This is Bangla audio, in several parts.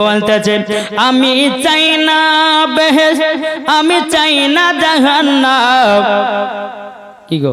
বলতেছে আমি চাই না বেহেস আমি চাই না জাহান্নাম। কি গো?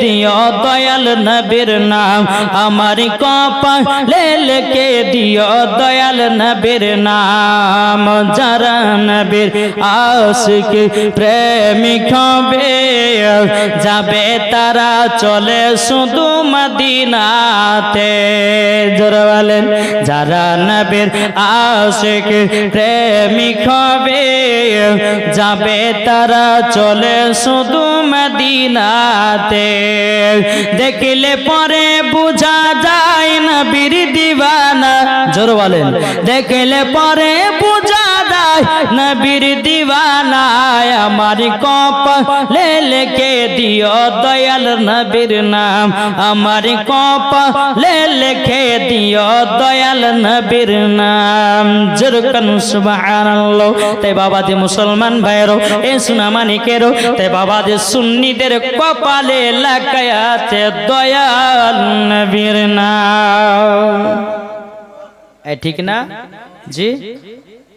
দিও দয়াল নবীর নাম, আমার কপা লে লেখে দিও দয়াল নবীর নাম। যারা নবীর আশিক প্রেমিক হবে, যাবে তারা চলে শুধু মদিনাতে। জোরে যারা নবীর আশিক প্রেমিক হবে, যাবে তারা চলে শুধু মদিনাতে। দেখলে পরে বুঝা যায় না নবীর দিবানা। জোর বলেন। দেখলে পরে বুঝা নবীর দিবানায় আমার কপালে লেখে দিও দয়াল নবীর নাম। আমার কপালে লেখে দিও দয়াল নবীর নাম। জরকান সুবহানাল্লাহ। তাই বাবা যে মুসলমান ভাইরো এ সুনা মানিকেরও তাই বাবা যে সুন্নিদের কপালে আছে দয়াল নবীর নাম। ঠিক না? জি?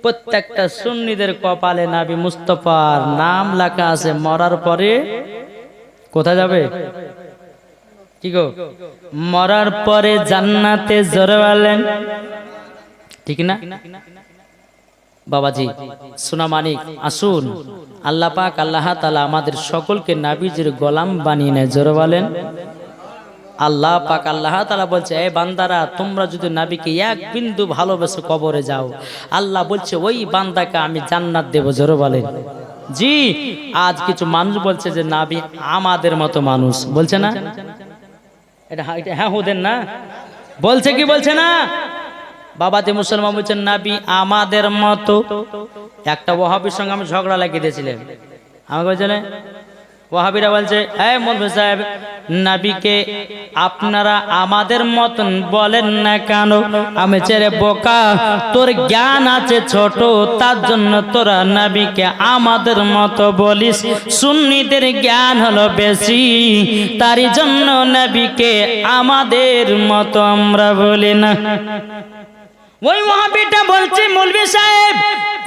প্রত্যেকটা সুন্নিদের কপালে নাবি মুস্তফার নাম লেখা আছে, মরার পরে কোথায় যাবে? কি গো? মরার পরে জান্নাতে জোরে বলেন। ঠিক না? বাবাজি সোনা মানিক, আসুন। আল্লাহ পাক, আল্লাহ তালা আমাদের সকলকে নাবিজের গোলাম বানিয়ে নেয়, জোরে বলেন। আল্লাহ পাক আল্লাহ তারা বলছে, এ বান্দারা, তোমরা যদি নাবিকে এক বিন্দু ভালোবেসে কবরে যাও, আল্লাহ বলছে, ওই বান্দাকে আমি জান্নাত দেবো, জোরে বলেন। জি, আজ কিছু মানুষ বলছে যে, নাবি আমাদের মতো মানুষ। বলছে না? এটা হ্যাঁ- এটা হ্যাঁ হুদেন না? বলছে কি বলছে না? বাবা যে মুসলমান বলছেন, নাবি আমাদের মতো। একটা ওহাবির সঙ্গে আমি ঝগড়া লাগিয়ে দিয়েছিলাম আমাকে বলছে না ওহাবিরা বলছে হ্যাঁ মৌলভী সাহেব, নাবিকে আপনারা আমাদের মতন বলেন না কেন? আমি ছেড়ে বোকা। তোর জ্ঞান আছে ছোট, তার জন্য তোরা নাবিকে আমাদের মতো বলিস। সুন্নিদের জ্ঞান হলো বেশি, তারই জন্য নাবিকে আমাদের মতো আমরা বলি না। ওই মহাবীরটা বলছে, মৌলবি সাহেব,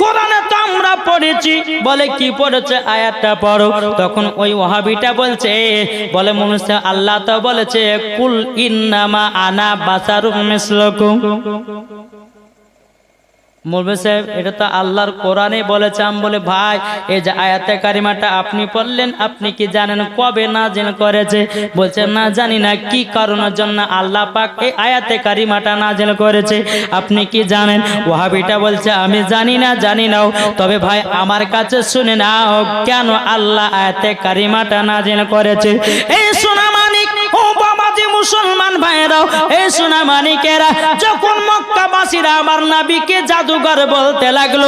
কোরআনে তো আমরা পড়েছি। বলে, কি পড়েছে? আয়াতটা পড়ো। তখন ওই ওহাবিটা বলছে, বলে, মনুষ্য আল্লাহ তো বলেছে, কুল ইন্নামা আনা বাসারুম মিসলকুম। সাহেব, এটা তো আল্লাহর কোরআনে বলেছে। আমি বলে, ভাই, এই যে আয়াতে কারিমাটা আপনি পড়লেন, আপনি কি জানেন কবে নাজিল করেছে? বলছে, না জানি না, কি কারণের জন্য আল্লাহ পাক এই আয়াতে কারিমাটা নাজিল করেছে? আপনি কি জানেন? ওহাবিটা বলছে, আমি জানি না, জানি নাও তবে ভাই, আমার কাছে শুনে নাও, কেন আল্লাহ আয়াতে কারিমাটা নাজিল করেছে? এই বাবাজি মুসলমান ভাইরাও এই সোনা মানিকেরা যখন মক্কাবাসীরা আমার নাবিকে জাদুঘর বলতে লাগল,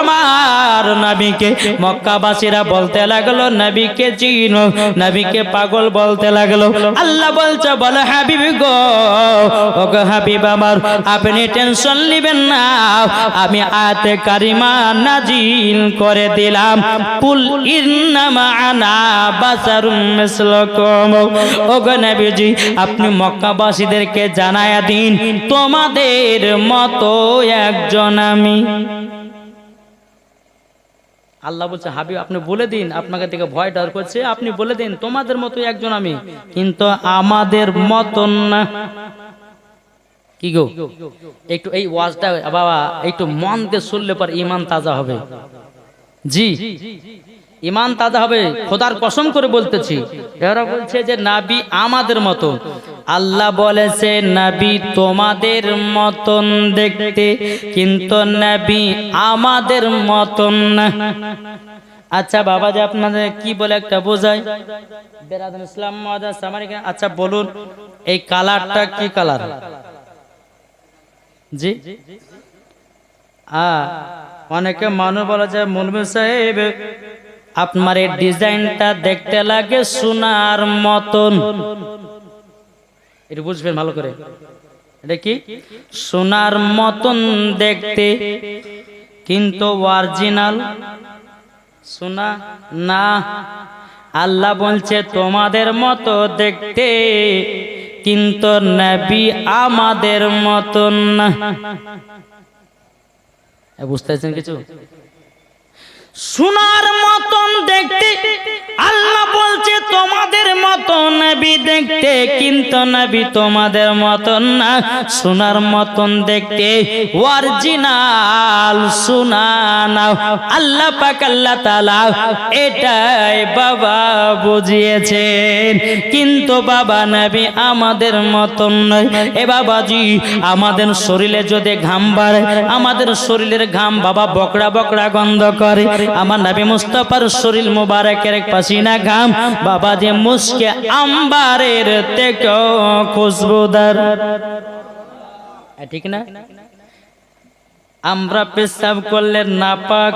আমার নাবিকে মক্কাবাসীরা বলতে লাগল, নবীকে চিনো নবীকে পাগল বলতে লাগল। আল্লাহ বলছে, বলে হাবিব গো ও হাবিব আমার, আপনি টেনশন নেবেন না, আমি আয়াতে কারিমা নাজিল করে দিলাম। কুল ইন্নামা আনা বাসারুম মিসলকুম। ও গো নবীজি আপনি মক্কাবাসীদেরকে জানায়া দিন, তোমাদের মতো একজন আমি। আল্লাহ বলছে, হাবিব, আপনি বলে দিন, আপনাকে থেকে ভয় ডর করছে, আপনি বলে দিন, তোমাদের মতো একজন আমি। কিন্তু আমাদের মতন না। কি গো? একটু এই ওয়াজটা, বাবা, একটু মন দিয়ে শুনলে পর ইমান তাজা হবে। জি ইমান তাজা হবে, খোদার কসম করে বলতেছি। এরা বলছে যে, নাবি আমাদের মতো। আল্লাহ বলেছে, নাবি তোমাদের মতন দেখতে, কিন্তু নাবি আমাদের মতন আচ্ছা বাবা যে আপনাদের কি বলে একটা বোঝায়? ইসলাম আচ্ছা বলুন, এই কালারটা কি কালার? জি? অনেকে মানুষ বলে যে মুলবি সাহেব, আপনার এই ডিজাইনটা দেখতে লাগে সোনার মতন। এটা বুঝবেন ভালো করে। এটা কি? সোনার মতন দেখতে, কিন্তু অরিজিনাল সোনা না। আল্লাহ বলছে, তোমাদের মতো দেখতে, কিন্তু নবী আমাদের মতন না। বুঝতে কিছু? সোনার মতন দেখতে, আল্লাহ বলছে, তোমাদের মতন নবী দেখতে, কিন্তু নবী তোমাদের মতন না। সোনার মতন দেখতে, অরিজিনাল সোনা নাও। আল্লাহ পাক, আল্লাহ তাআলা এটাই বাবা বুঝিয়েছেন। কিন্তু বাবা নবী আমাদের মতন নয়। এ বাবাজি, আমাদের শরীরে যদি ঘাম বাড়ে, আমাদের শরীরের ঘাম বাবা বকড়া বকড়া গন্ধ করে। আমার নবী মুস্তফার শরীর মুবারকের পাসিনা ঘাম। বাবা যে মুসকে আম্বারের থেকে খুশবুদার। ঠিক না? আমরা পেশাব করলে নাপাক।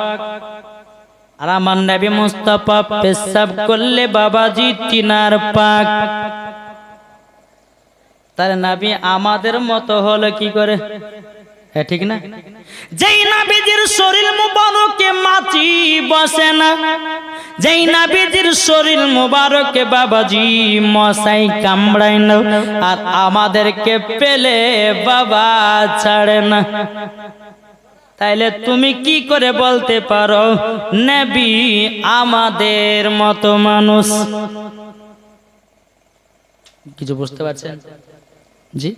আর আমার নবী মুস্তফা পেশাব করলে বাবাজি তিনার পাক। তার নাবি আমাদের মতো হলো কি করে? হ্যাঁ ঠিক না? যেই নাবিজির শরীর মুবারকে মাছি বসে না যেই নাবিজির শরীর মুবারকে বাবাজি মশাই কামড়ায় না আর আমাদেরকে পেলে বাবা ছাড়ে না। তাইলে তুমি কি করে বলতে পারো নবী আমাদের মতো মানুষ? কিছু বুঝতে পারছেন? জি।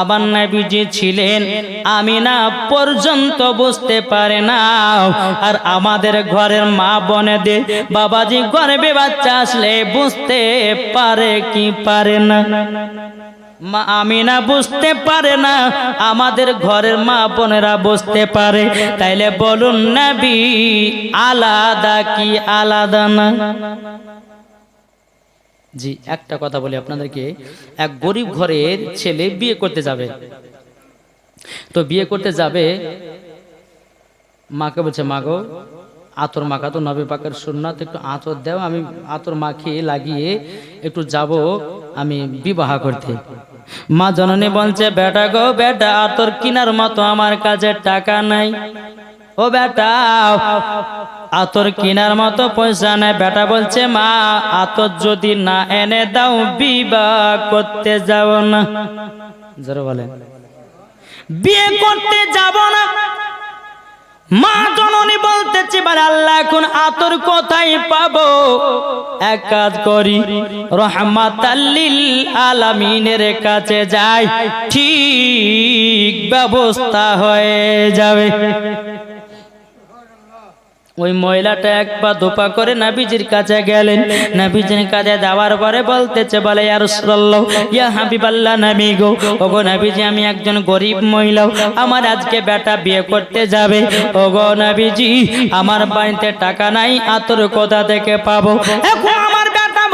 আবার নাবিজি ছিলেন পর্যন্ত বুঝতে পারে না। আর আমাদের ঘরের মা বোনেদের বাবাজি গর্বে বাচ্চা আসলে বুঝতে পারে কি পারে না। মা আমিনা বুঝতে পারে না, আমাদের ঘরের মা বোনেরা বুঝতে পারে। তাইলে বলুন নবী, আলাদা কি আলাদা না? জি, একটা কথা বলি আপনাদেরকে। এক গরিব ঘরের ছেলে বিয়ে করতে যাবে। তো বিয়ে করতে যাবে, মাকে বলছে মাগো আতর মাখা তো নবী পাকের সুন্নাত, একটু আতর দাও, আমি আতর মাখিয়ে লাগিয়ে একটু যাব আমি বিবাহ করতে। মা জননী বলছে, বেটা গো, বেটা, তোর কিনার মতো আমার কাছে টাকা নাই। ও বেটা আতর কিনার মতো পয়সা নেই। বেটা বলছে, মা আতর যদি না এনে দাও, বিবাহ করতে যাব না। জোরে বলেন বিয়ে করতে যাব না? মা জননী বলতেছে, বারে আল্লাহ, এখন আতর কোথায় পাবো? এক কাজ করি রহমাতাল্লিল আলামিনের কাছে যাই, ঠিক ব্যবস্থা হয়ে যাবে। ওই মহিলাটা এক পা দুপা করে নাবিজির কাছে গেলেন। নাবিজির কাছে দেওয়ার পরে বলতেছে, বলে, ইয়া রাসূলুল্লাহ, ইয়া হাবিবাল্লাহ নামি গো। ওগো নাবিজি, আমি একজন গরিব মহিলা। আমার আজকে বেটা বিয়ে করতে যাবে। ওগো নাবিজি, আমার বাড়িতে টাকা নাই, আতর কোথা থেকে পাবো?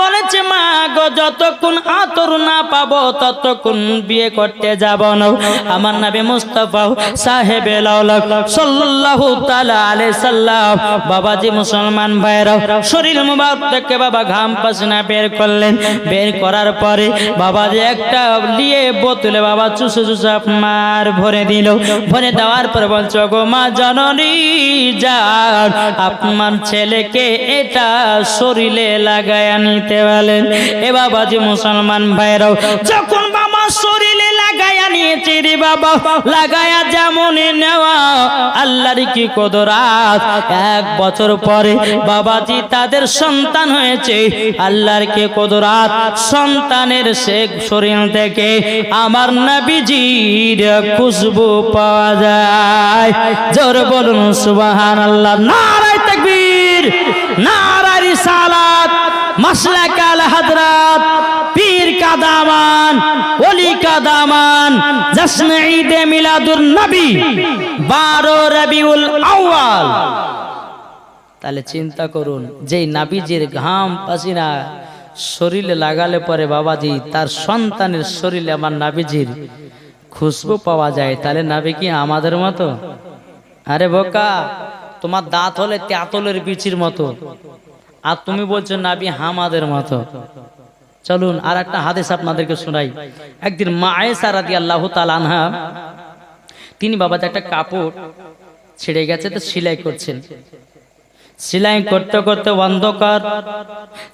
বলেছে, মা গো, যতক্ষণ আতর না পাবো, ততক্ষণ বিয়ে করতে যাব না। আমার নবী মুস্তাফা সাহেবে সাল্লাল্লাহু তাআলা আলাইহি বাবাজি মুসলমান ভাইরা শরীর মুবারক থেকে বাবা ঘাম পাসনা বের করলেন। বের করার পরে বাবাজি একটা নিয়ে বোতলে বাবা চুষে চুষে আপনার ভরে দিল। ভরে দেওয়ার পর বলছো গো মা জননী, যান। আপনার ছেলেকে এটা শরীরে লাগায় বলেন এ বাবাজি মুসলমান ভাইরাও, যখন বাবা শরীরে লাগায়া নিয়েছে রে বাবা, লাগায়া যেমন নেওয়া আল্লাহর কি কদরাত? এক বছর পরে বাবাজি তাদের সন্তান হয়েছে, আল্লাহর কি কদরাত? সন্তানের শেখ শরীর থেকে আমার নবীজির খুশবু পাওয়া যায়। জোর বলুন সুবাহান আল্লাহ নারায় তাকবীর, নারায় রিসালাত। পীর কা দামান ওলি কা দামান জশ্ন ঈদ মিলাদুন নবী 12 রবিউল তাহলে চিন্তা করুন, যেই নাবিজির ঘাম পাসিনা, শরীরে লাগালে পরে বাবাজি, তার সন্তানের শরীরে আমার নাবিজির খুশবু পাওয়া যায়, তাহলে নাবি কি আমাদের মতো? আরে বোকা, তোমার দাঁত হলে তেঁতলের বিচির মতো। আর তুমি বলছো, নাবি, হামাদের মতো। চলুন আর একটা হাদিস আপনাদেরকে শোনাই। একদিন মায়েসা রাদি আল্লাহ আনহা, তিনি বাবাতে একটা কাপড় ছিঁড়ে গেছে, তো সেলাই করছেন। সেলাই করতে করতে অন্ধকার,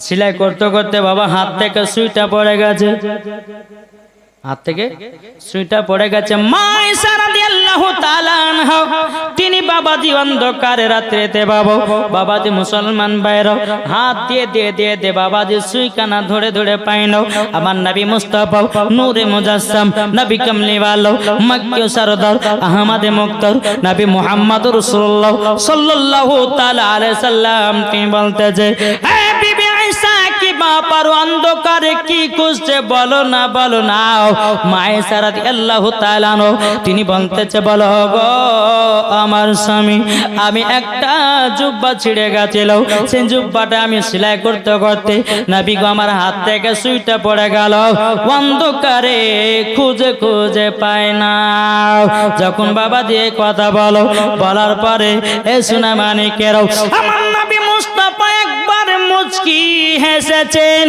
সেলাই করতে করতে বাবা হাত থেকে সুইটা পড়ে গেছে। হাত থেকে সুইটা পড়ে গেছে। তিনি বাবাজি অন্ধকারে রাত্রেতে বাবা, বাবাজি মুসলমান বাইর, হাত দিয়ে দিয়ে দিয়ে দে বাবাজি সুই কানা ধরে ধরে পাইন আমার নবী মুস্তাফা, নূরে মুজাসসাম, নবী কামলিওয়ালা মক্কি সরদার, আহমদ মুক্তার, নবী মুহাম্মদ রাসূলুল্লাহ সাল্লাল্লাহু তাআলা আলাইহি সাল্লাম, তিনি বলতে যে হে কি বাপার অন্ধকারে কি খুঁজছে বলো না বলো না। মায়ে সারাত আল্লাহ তালানো তিনি বলতেছে, বলো, গো আমার স্বামী, আমি একটা জুব্বা ছিঁড়ে গেছিল। সেই জুব্বাটা আমি সেলাই করতে করতে নাবি আমার হাত থেকে সুইটা পড়ে গেল। অন্ধকারে খুঁজে খুঁজে পায় না। যখন বাবা দিয়ে কথা বলো, বলার পরে, এ শোনা মানিকেরও আমার মুচকি হেসেছেন?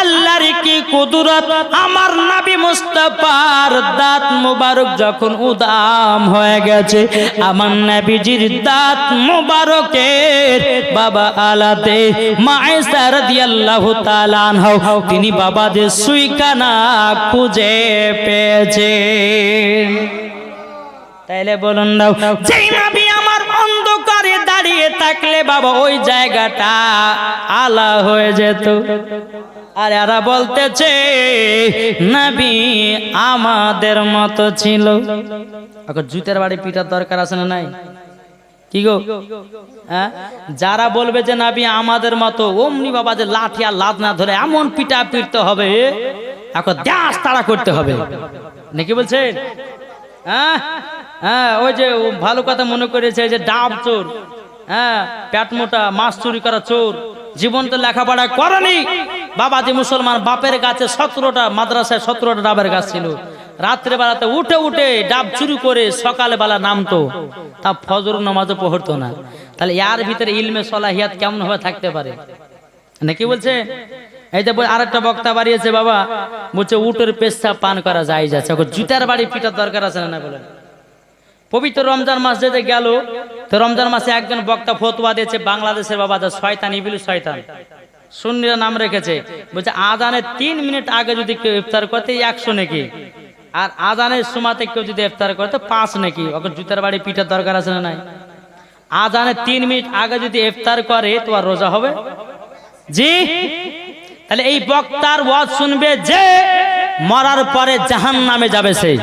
আল্লাহর কি কুদরত? আমার নবী দাঁত মুবারক যখন উদাম হয়ে গেছে, আমার নবীজির দাঁত মুবারকের বাবা তিনি বাবা যে সুইকানা খুঁজে পেয়েছে তাইলে বলুন দাও, যেই নবী দাঁড়িয়ে থাকলে বাবা, ওই জায়গাটা আলা হয়ে যেত। আর এরা বলতেছে, নবী আমাদের মতো ছিল। এখন জুতের বাড়ি পিটার দরকার আছে না নাই? কি গো? হ্যাঁ? যারা বলবে যে, নাবি আমাদের মতো, অমনি বাবা যে লাঠি আর লাদ না ধরে এমন পিটা পিটতে হবে, এখন দাস তাড়া করতে হবে। নাকি বলছেন? হ্যাঁ? হ্যাঁ ওই যে ভালো কথা মনে করেছে যে ডাব চোর। হ্যাঁ প্যাট মোটা, মাছ চুরি করা চোর। জীবন তো লেখাপড়া করেনি। বাবা যে মুসলমান, বাপের গাছে সতেরোটা, মাদ্রাসায় সতেরোটা ডাবের গাছ ছিল। রাত্রে বেলাতে উঠে উঠে ডাব চুরি করে সকালে বেলা নামতো। তা ফজর নামাজও পড়তো না। তাহলে ইয়ার ভিতরে ইলমে সলাহিয়াত কেমন ভাবে থাকতে পারে? নাকি বলছে, এই যে আর একটা বক্তা বাড়িয়েছে, বাবা, বলছে, উটের পেশা পান করা যায় যাচ্ছে। জুতার বাড়ি পিটার দরকার আছে না বলে পবিত্র রমজান মাস যেতে গেল, তো রমজান মাসে একজন বক্তা ফতুয়া দিয়েছে, বাংলাদেশের বাবা যা শয়তান ইবিল শয়তান। সুন্নিরা নাম রেখেছে, বলছে, আজানের তিন মিনিট আগে যদি কেউ ইফতার করতে, একশো নাকি। আর আজানের সময়তে কেউ যদি ইফতার করতে, পাঁচ নাকি। ওকে জুতার বাড়ি পিঠার দরকার আছে না নাই? আজানের তিন মিনিট আগে যদি ইফতার করে, তো আর রোজা হবে? জি? তাহলে এই বক্তার ওয়াজ শুনবে যে মরার পরে জাহান নামে যাবে সে।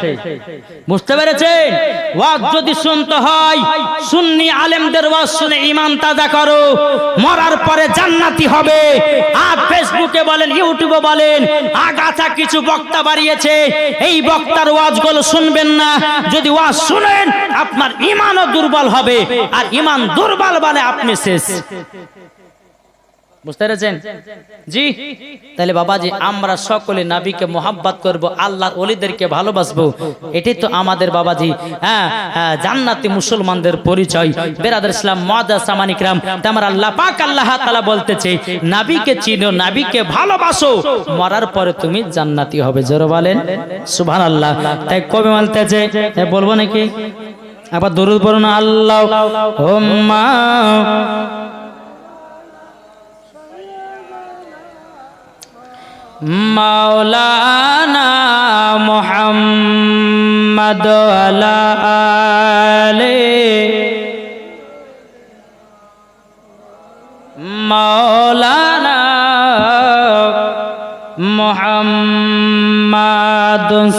বুঝতে পেরেছেন? ওয়াজ যদি শুনতে হয়, সুন্নি আলেমদের ওয়াজ শুনে ইমান তাজা করো। মরার পরে জান্নাতি হবে। আর ফেসবুকে বলেন, ইউটিউবে বলেন, আগাছা কিছু বক্তা বাড়িয়েছে। এই বক্তার ওয়াজগুলো শুনবেন না। যদি ওয়াজ শুনেন, আপনার ইমানও দুর্বল হবে। আর ইমান দুর্বল বলে আপনি শেষ। বুঝতে পেরেছেন? জি? তাহলে বাবাজি, আমরা সকলে নাবিকে আল্লাহর অলিদেরকে ভালোবাসবো। এটাই তো আমাদের বাবাজি হ্যাঁ হ্যাঁ মুসলমানদের পরিচয়। আল্লাহ আল্লাহ নাবিকে নাবিকে ভালোবাসো, মরার পরে তুমি জান্নাতি হবে, জোরে বলেন। সুভান আল্লাহ তাই কবি এ বলব নাকি? আবার দরুদ পড়ুন আল্লাহ মাওলানা মোহাম্মদ আলে মাওলানা মোহাম্মদ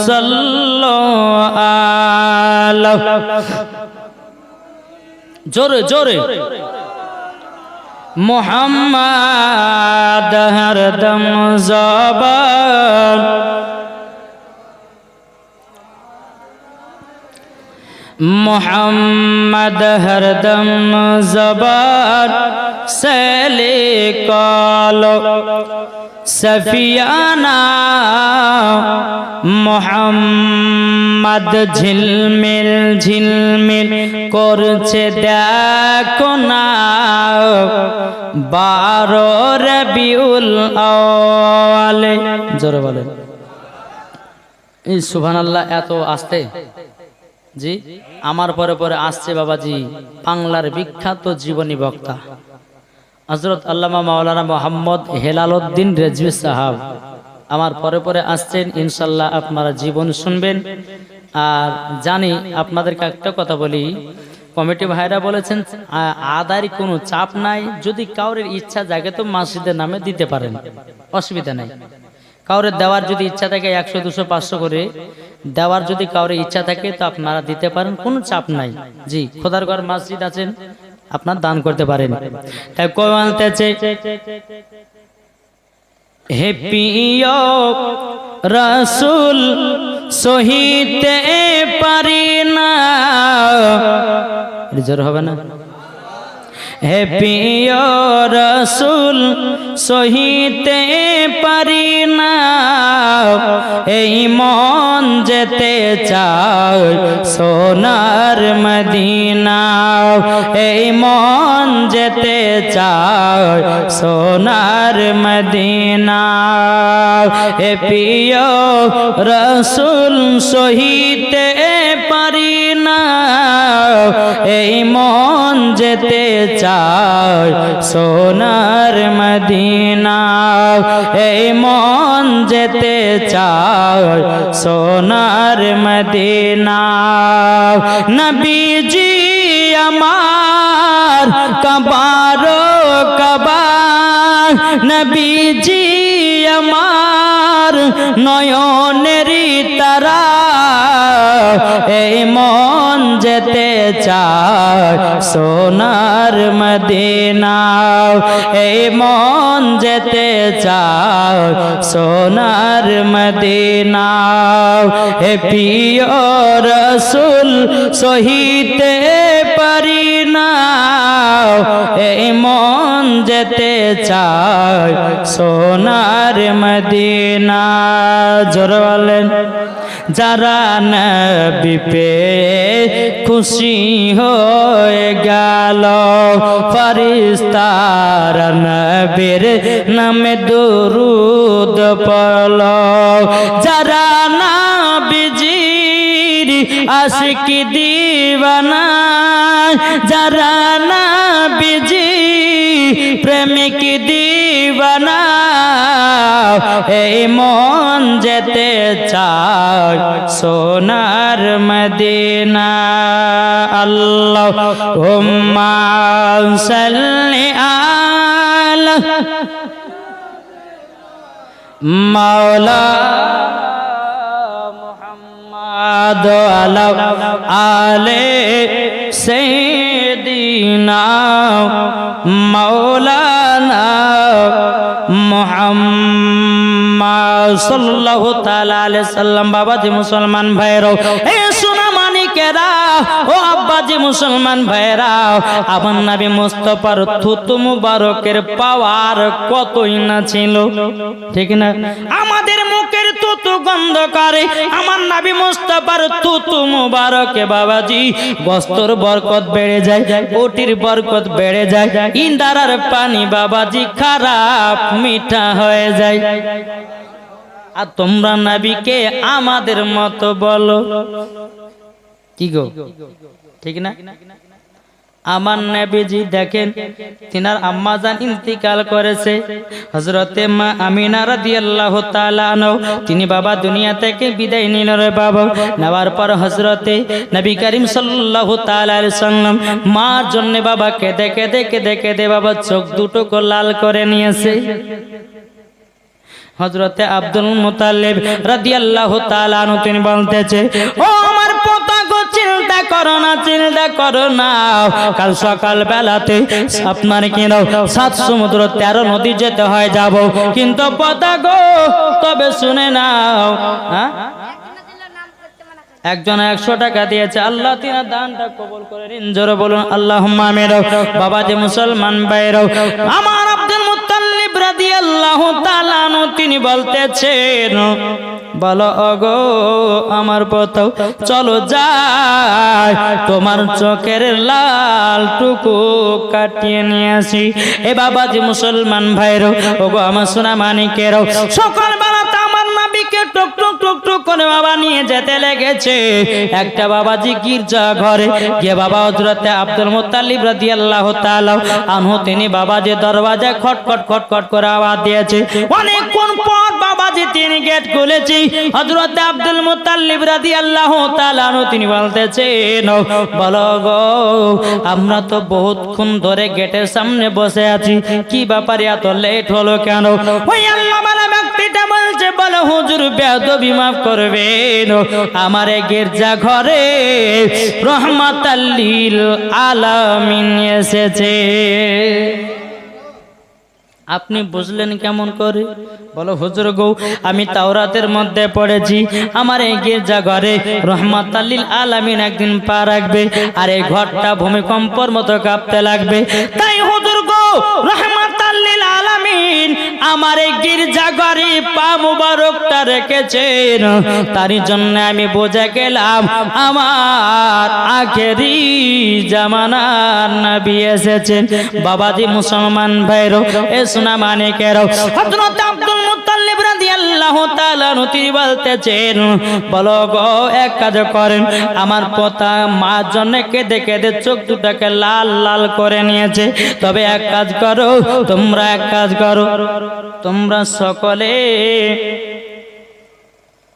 সাল্লাল্লাহু জোরে জোরে। মোহাম্মদ হরদম জবান মোহাম্মদ হরদম জবান সেলে কালো সফিয়ানা মোহাম্মদ ঝিলমিল ঝিলমিল করছে দেখো না। বারো রবিউল আওয়ালে জোরে বলেন। এই সুবহান আল্লাহ এত আসতে? জি, আমার পরে পরে আসছে বাবাজি, বাংলার বিখ্যাত জীবনী বক্তা। হজরত আল্লামা মাওলানা মোহাম্মদ হেলাল উদ্দিন রেজভি সাহাব। আমার পরে পরে আসছেন, ইনশাল্লাহ আপনারা জীবন শুনবেন। আর জানি আপনাদেরকে একটা কথা বলি, কমিটি ভাইরা বলেছেন আদার কোনো চাপ নাই, যদি কাউরের ইচ্ছা জাগে তো মসজিদের নামে দিতে পারেন। অসুবিধা নাই। কাউরে দেওয়ার যদি ইচ্ছা থাকে একশো, দুশো, পাঁচশো করে, দেওয়ার যদি কাউরে ইচ্ছা থাকে তো আপনারা দিতে পারেন, কোনো চাপ নাই। জি, খোদার ঘর মসজিদ আছেন, আপনার দান করতে পারেন। তাই কই বলতেছে হে প্রিয় রসুল, সহিতে পারি না। জোর হবে না? হে প্রিয় রসুল, সহিতে পারি না। এই মন যেতে চায় সোনার মদিনা। এই মন সোনার মদিনা। হে প্রিয় রসুল সহিতে পারি না। এই মন যেতে চায় সোনার মদিনা। এই মন যেতে চায় সোনার মদিনা। নবীজি আমার কবারো কবার নবীজি আমার নয়নেরই তারা এই মন যেতে চায় সোনার মদিনা এই মন যেতে চায় সোনার মদিনা। হে প্রিয় রসুল, সহিতে যেতে চায় সোনার মদিনা। জোর বলেন, যারা নবী পে খুশি হয়ে গেল, ফরিস্তার নবীর নামে দুরুদ পড়ল। যারা নবীজির আশিকি দিবানা, যারা নবীজি প্রেমিক দিবানা, এই মন যেতে চায় সোনার মদিনা। আল্লাহ হুম্মা আলা মাওলা মুহাম্মদ আলা আলে সাইয়্যিদিনা মাওলানা মুহাম্মদ সাল্লাল্লাহু তাআলা আলাইহি সাল্লাম, বাবাজি মুসলমান ভাইরাও এ সোনা মানিকেরা, ও আব্বাজি মুসলমান ভাইরা আমার নবী মুস্তাফার থুতু মুবারকের পাওয়ার কতই না ছিল? ঠিক না? আমাদের মুখের তুতু গন্ধ করে। আমার নবী মুস্তাফার তুতু মুবারকে বাবাজি। বস্তর বরকত বেড়ে যায় ওটির বরকত বেড়ে যায়। ইন্দারার পানি বাবাজি খারাপ মিঠা হয়ে যায়। আর তোমরা নাবিকে আমাদের মতো বলো। কি গো? ঠিক না? আমার নবীজি দেখেন, তিনার আম্মা আম্মাজান ইন্তিকাল করেছে। হজরতে মা আমিনা রাদিয়াল্লাহু তাআলা আনহু, তিনি বাবা দুনিয়া থেকে বিদায় নিল রে বাবা। নেওয়ার পর হজরতে নবী করিম সাল্লাল্লাহু তাআলা মার জন্য বাবা কেঁদে কেঁদে কেঁদে কেঁদে বাবা চোখ দুটোকে লাল করে নিয়েছে। হজরতে আব্দুল মুতালিব রাদিয়াল্লাহু তাআলা আনহু, তিনি বলতেছে, ও চিন্তা করো না, চিন্তা করো না। কাল সকাল বেলাতে আপনার কেন সাত সমুদ্র তেরো নদী যেতে হয় যাব। কিন্তু পোতাগো তবে শুনে নাও হ্যাঁ? একজন একশো টাকা দিয়েছে, আল্লাহ তিনা দানটা কবল করে নিন। জোরে বলুন আল্লাহ মেরো বাবা যে মুসলমান বাইরও আমার আব্দুল মুতাল্লিব রাদিয়াল্লাহু তাআলা তিনি বলতেছেন বলো অগো আমার পত চলো যাই তোমার চোখের লাল টুকু কাটিয়ে নিয়ে আসি। এ বাবাজি মুসলমান ভাইরো, ওগো আমার সোনা মানিকেরও সকালবেলা নাবিকে টুক টুক টুক টুক করে বাবা নিয়ে যেতে লেগেছে। একটা বাবাজি গির্জা ঘরে গিয়ে বাবা হজরতে আব্দুল মুত্তালিব রাদিয়াল্লাহু তাআলা আনহু, তিনি বাবা বাবাজি দরওয়াজায় খটখট খটখট করে আওয়াজ দিয়েছে। অনেকক্ষণ পর বাবাজি তিনি গেট খুলেছি। হযরত আব্দুল মুত্তালিব রাদিয়াল্লাহু তাআলা আনহু, তিনি বলতেছেন বলো গো, আমরা তো বহুতক্ষণ ধরে গেটের সামনে বসে আছি। কি ব্যাপারে এত লেট হলো কেন? আল্লাহ করবেন। আমার গির্জা ঘরে এসেছে। আপনি বুঝলেন কেমন করে? বলো হুজুর গৌ আমি তাওরাতের মধ্যে পড়েছি। আমার এই গির্জা ঘরে রহমত আল্লিল আলামিন একদিন পা রাখবে আর এই ঘরটা ভূমিকম্পর মতো কাঁপতে লাগবে। তাই হুজুর গৌ আলামিন আমার এই গির্জা ঘরে পা মুবারকটা রেখেছেন। তার জন্য আমি বুঝে গেলাম, আমার আখেরি জামানার নবী এসেছেন। বাবাজি মুসলমান ভাইরো, এ সোনা মানিকেরও। হযরত আব্দুল মুত্তালিব রাদিয়াল্লাহু তাআলা নতি বলতেছেন, বলো গো, এক কাজ করেন, আমার পোতা মা জন্য কেঁদে কেঁদে চোখ দুটাকে লাল লাল করে নিয়েছে। তবে এক কাজ করো, তোমরা এক কাজ করো, তোমরা সকলে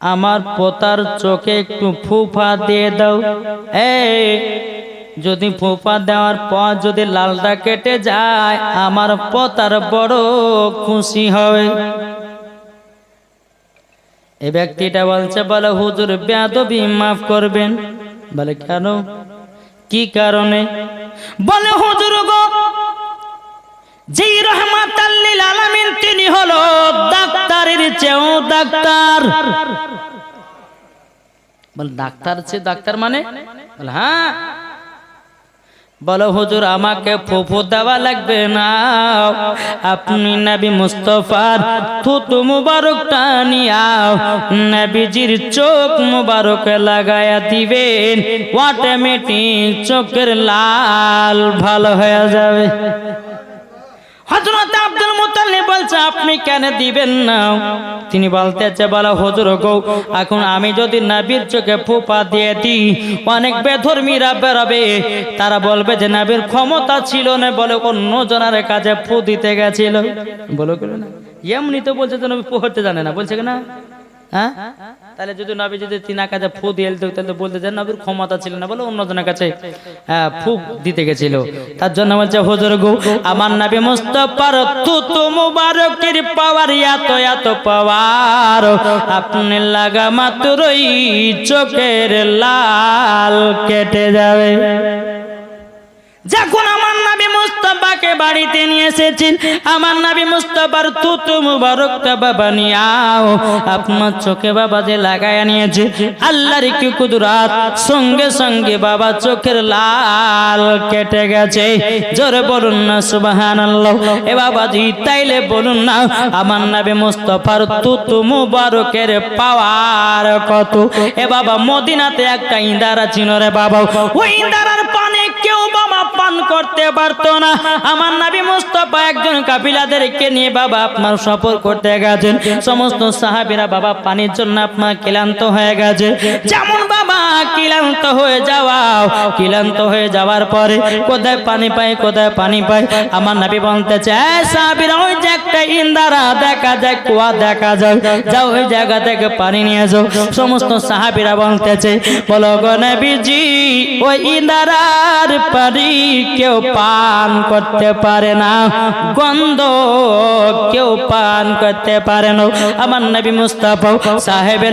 আমার পোতার চোখে একটু ফুফা দিয়ে দাও। এই যদি ফুফা দেওয়ার পর যদি লালটা কেটে যায়, আমার পোতার বড় খুশি হবে। এই ব্যক্তিটা বলছে, বলে, হুজুর, বেয়াদবি মাফ করবেন। বলে, কেন? কি কারণে? বলে, হুজুর গো, যেই রহমাত আলামিন তিনি হলো ডাক্তারের চেয়েও ডাক্তার। বল, ডাক্তার চেয়ে ডাক্তার মানে? হ্যাঁ। বলো, হুজুর, আমাকে ফুফু দেওয়া লাগবে না। আপনি নাবি মুস্তফার থুতু মুবারকটা নিয়াও নবীজির চোখ মুবারক লাগায়া দিবেন। অটোমেটিক চোখের লাল ভালো হয়ে যাবে। হজরত আব্দুল মুতাল্লিব বলছে, আপনি কেন দিবেন না? তিনি বলতেছে, বলা হজুর গৌ, এখন আমি যদি নাবির চোখে ফুপা দিয়ে দিই, অনেক বেধর্মীরা বেরোবে। তারা বলবে যে, নাবির ক্ষমতা ছিল না বলে অন্য জনের কাজে ফু দিতে গেছিল। বলো কেন না? এমনি তো বলছে যে নবী পড়তে জানে না। বলছে না হ্যাঁ? তাহলে যদি নবী যদি তিনা কাছে ফু দিয়ে তাহলে বলতে যে নবীর ক্ষমতা ছিল না বলে অন্যজনের কাছে হ্যাঁ, ফু দিতে গেছিল। তার জন্য বলছে হুজুর গো আমার নবী মুস্তফার তুতু মুবারকের পাওয়ার এত এত পাওয়ার। আপনি লাগা মাত্রই চোখের লাল কেটে যাবে। যখন আমার নবী মুস্তফাকে বাড়িতে নিয়ে এসেছেন, আমার নবী মুস্তফার তুতু মুবারক বাবা নিয়াও, আপনার চোখে বাবা যে লাগায়া নিয়েছে, আল্লাহর কি কুদরাত? সঙ্গে সঙ্গে বাবা চোখের লাল কেটে গেছে। জোরে বলুন না, সুবহানাল্লাহ। এ বাবাজি, তাইলে বলুন না, আমার নবী মুস্তফার তুতু মুবারকের পাওয়ার কত? এ বাবা মদিনাতে একটা ইন্দারা ছিল রে বাবা। ওই ইন্দারার পানে কেউ বাবা পান করতে পারতো না। আমার নাবি মুস্তফা একজন কাবিলাদেরকে নিয়ে বাবা আপনার সফর করতে গেছেন। সমস্ত সাহাবিরা বাবা পানির জন্য আপনার ক্লান্ত হয়ে গেছে। যেমন বাবা ক্লান্ত হয়ে যাওয়া ক্লান্ত হয়ে যাওয়ার পরে কোথায় পানি পাই, কোথায় পানি পাই? আমার নাবি বলতে চায় সাহাবিরা, ওই যে একটা ইন্দারা, দেখা যায় কুয়া দেখা যায় যাও ওই জায়গা থেকে পানি নিয়ে যাও। সমস্ত সাহাবিরা বলতেছে, বলো গো নবীজি, ওই ইন্দারার পানি কেউ পান করতে পারে না, গন্ধ কেউ পান করতে পারে না। আমার নবী মুস্তাফা সাহেব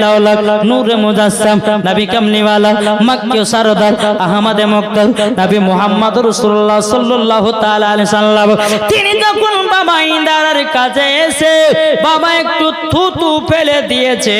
নূরে মুজাসসাম নবী কামলিওয়ালা মক্কি সরদার আহমদ মুক্তার নবী মুহাম্মদ রাসূলুল্লাহ সাল্লাল্লাহু তাআলা আলাইহি সাল্লাম। তিনি যখন বাবা ইন্দারার কাছে এসে, বাবা একটু থুতু ফেলে দিয়েছে।